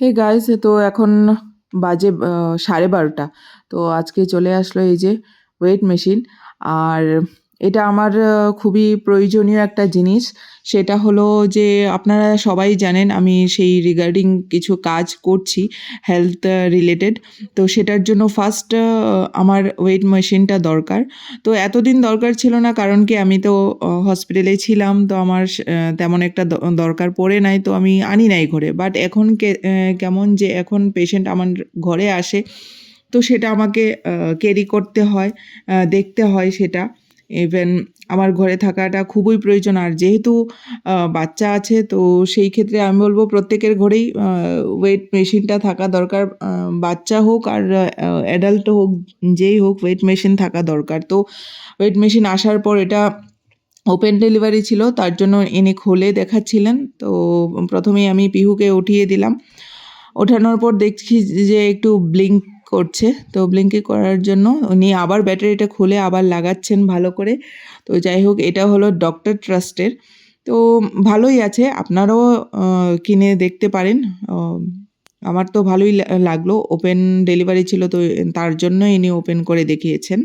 Hey guys তো এখন বাজে সাড়ে বারোটা। তো আজকে চলে আসলো এই যে ওয়েট মেশিন আর এটা আমার খুবই প্রয়োজনীয় একটা জিনিস। সেটা হলো যে আপনারা সবাই জানেন আমি সেই রিগার্ডিং কিছু কাজ করছি হেলথ রিলেটেড তো সেটার জন্য ফার্স্ট আমার ওয়েট মেশিনটা দরকার। তো এতদিন দরকার ছিল না, কারণ কি আমি তো হসপিটালে ছিলাম, তো আমার তেমন একটা দরকার পড়ে নাই, তো আমি আনি নাই ঘরে। বাট এখন কেমন যে এখন পেশেন্ট আমার ঘরে আসে, তো সেটা আমাকে ক্যারি করতে হয় দেখতে হয় সেটা। ইভেন আমার ঘরে থাকাটা খুবই প্রয়োজন। আর যেহেতু বাচ্চা আছে, তো সেই ক্ষেত্রে আমি বলব প্রত্যেকের ঘরেই ওয়েট মেশিনটা থাকা দরকার। বাচ্চা হোক আর অ্যাডাল্ট হোক, যেই হোক ওয়েট মেশিন থাকা দরকার। তো ওয়েট মেশিন আসার পর এটা ওপেন ডেলিভারি ছিল, তার জন্য ইনি খুলে দেখাচ্ছিলেন। তো প্রথমেই আমি পিহুকে উঠিয়ে দিলাম। ওঠানোর পর দেখছি যে একটু ব্লিঙ্ক করছে। তো ব্লিঙ্কিং করার জন্য উনি আবার ব্যাটারিটা খুলে আবার লাগাচ্ছেন ভালো করে। তো যাই হোক, এটা হলো ডক্টর ট্রাস্টের তো ভালোই আছে, আপনারাও কিনে দেখতে পারেন। আমার তো ভালোই লাগল। ওপেন ডেলিভারি ছিল, তো তার জন্য ইনি ওপেন করে দেখিয়েছেন।